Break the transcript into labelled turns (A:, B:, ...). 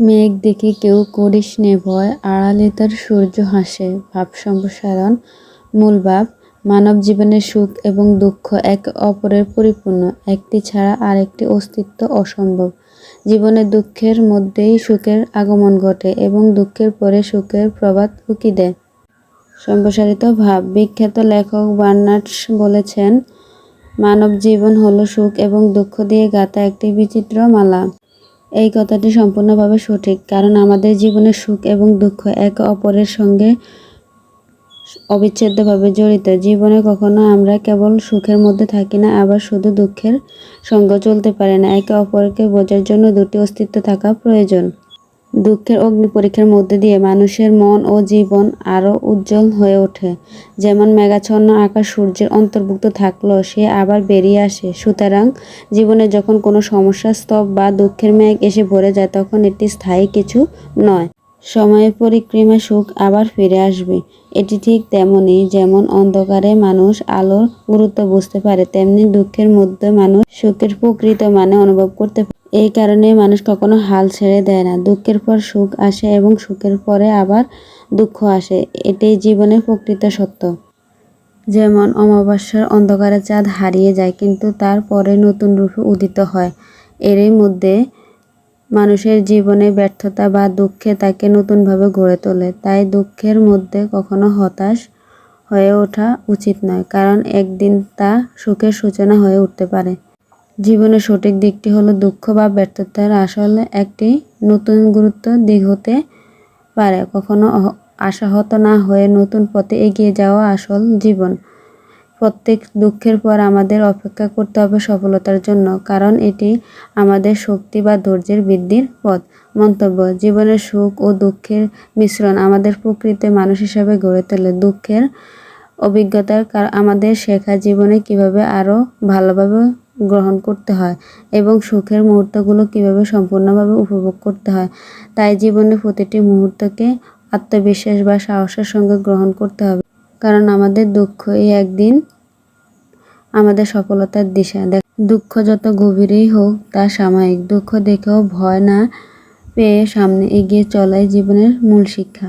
A: মেঘ দেখে কেউ করিস নে ভয়, আড়ালে তার সূর্য হাসে। ভাব সম্প্রসারণ, মূল ভাব, মানব জীবনের সুখ এবং দুঃখ একে অপরের পরিপূর্ণ, একটি ছাড়া আরেকটি অস্তিত্ব অসম্ভব। জীবনে দুঃখের মধ্যেই সুখের আগমন ঘটে এবং দুঃখের পরে সুখের প্রবাদ উকি দেয়। সম্প্রসারিত ভাব, বিখ্যাত লেখক বার্নার্ডস বলেছেন, মানব জীবন হলো সুখ এবং দুঃখ দিয়ে গাঁথা একটি বিচিত্র মালা। এই কথাটি সম্পূর্ণভাবে সঠিক, কারণ আমাদের জীবনে সুখ এবং দুঃখ একে অপরের সঙ্গে অবিচ্ছেদ্যভাবে জড়িত। জীবনে কখনো আমরা কেবল সুখের মধ্যে থাকি না, আবার শুধু দুঃখের সঙ্গ চলতে পারে না। একে অপরকে বোঝার জন্য দুটি অস্তিত্ব থাকা প্রয়োজন। দুঃখের অগ্নি পরীক্ষার মধ্যে দিয়ে মানুষের মন ও জীবন আরও উজ্জ্বল হয়ে ওঠে। যেমন মেঘাচ্ছন্ন আকাশ সূর্যের অন্তর্ভুক্ত থাকলেও সে আবার বেরিয়ে আসে। সুতরাং জীবনে যখন কোনো সমস্যা স্তব বা দুঃখের মেঘ এসে ভরে যায়, তখন এটি স্থায়ী কিছু নয়। সময়ের পরিক্রমা সুখ আবার ফিরে আসবে। এটি ঠিক তেমনি যেমন অন্ধকারে মানুষ আলোর গুরুত্ব বুঝতে পারে, তেমনি দুঃখের মধ্যে মানুষ সুখের প্রকৃত মানে অনুভব করতে পারে। এই কারণে মানুষ কখনো হাল ছেড়ে দেয় না। দুঃখের পর সুখ আসে এবং সুখের পরে আবার দুঃখ আসে। এটাই জীবনের প্রকৃত সত্য। যেমন অমাবস্যার অন্ধকারে চাঁদ হারিয়ে যায়, কিন্তু তারপরে নতুন রূপে উদিত হয়। এরই মধ্যে মানুষের জীবনে ব্যর্থতা বা দুঃখে তাকে নতুনভাবে গড়ে তোলে। তাই দুঃখের মধ্যে কখনো হতাশ হয়ে ওঠা উচিত নয়, কারণ একদিন তা সুখের সূচনা হয়ে উঠতে পারে। জীবনের সঠিক দিকটি হলো দুঃখ বা ব্যর্থতার আসলে একটি নতুন গুরুত্ব দিক হতে পারে। কখনো আশাহত না হয়ে নতুন পথে এগিয়ে যাওয়া আসল জীবন। প্রত্যেক দুঃখের পর আমাদের অপেক্ষা করতে হবে সফলতার জন্য, কারণ এটি আমাদের শক্তি বা ধৈর্যের বৃদ্ধির পথ। মন্তব্য, জীবনের সুখ ও দুঃখের মিশ্রণ আমাদের প্রকৃতি মানুষ হিসাবে গড়ে তোলে। দুঃখের অভিজ্ঞতার আমাদের শেখা জীবনে কীভাবে আরও ভালোভাবে গ্রহণ করতে হয় এবং সুখের মুহূর্তগুলো কীভাবে সম্পূর্ণভাবে উপভোগ করতে হয়, তাই জীবনে প্রতিটি মুহূর্তকে আত্মবিশ্বাস বা সাহসের সঙ্গে গ্রহণ করতে হবে। কারণ আমাদের দুঃখ এই একদিন আমাদের সফলতার দিশা। দেখ, দুঃখ যত গভীরেই হোক, তা সাময়িক দুঃখ দেখেও ভয় না পেয়ে সামনে এগিয়ে চলাই জীবনের মূল শিক্ষা।